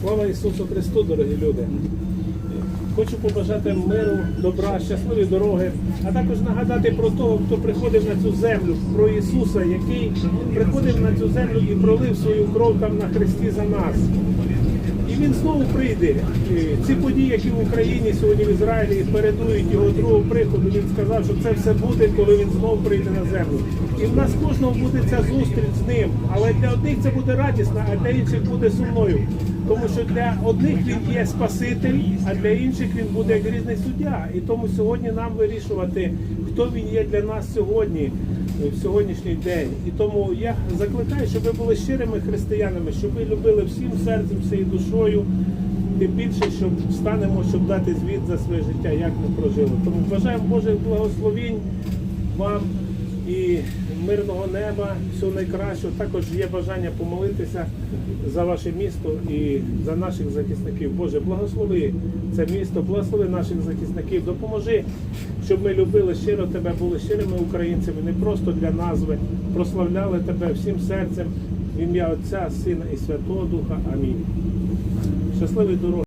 Слава Ісусу Христу, дорогі люди! Хочу побажати миру, добра, щасливі дороги, а також нагадати про того, хто приходив на цю землю, про Ісуса, який приходив на цю землю і пролив свою кров там на хресті за нас. Він знову прийде. Ці події, які в Україні сьогодні в Ізраїлі передують його другого приходу. Він сказав, що це все буде, коли він знову прийде на землю. І в нас кожного буде ця зустріч з ним. Але для одних це буде радісна, а для інших буде сумною. Тому що для одних він є Спаситель, а для інших він буде як різний суддя. І тому сьогодні нам вирішувати, хто він є для нас сьогодні в сьогоднішній день. І тому я закликаю, щоб ви були щирими християнами, щоб ви любили всім серцем, всією душою. Тим більше, щоб станемо, щоб дати звіт за своє життя, як ми прожили. Тому бажаємо Божих благословінь вам і мирного неба, всього найкращого. Також є бажання помолитися за ваше місто і за наших захисників. Боже, благослови це місто, благослови наших захисників, допоможи, щоб ми любили щиро тебе, були щирими українцями, не просто для назви, прославляли тебе всім серцем в ім'я Отця, Сина і Святого Духа. Амінь. Щасливої дороги.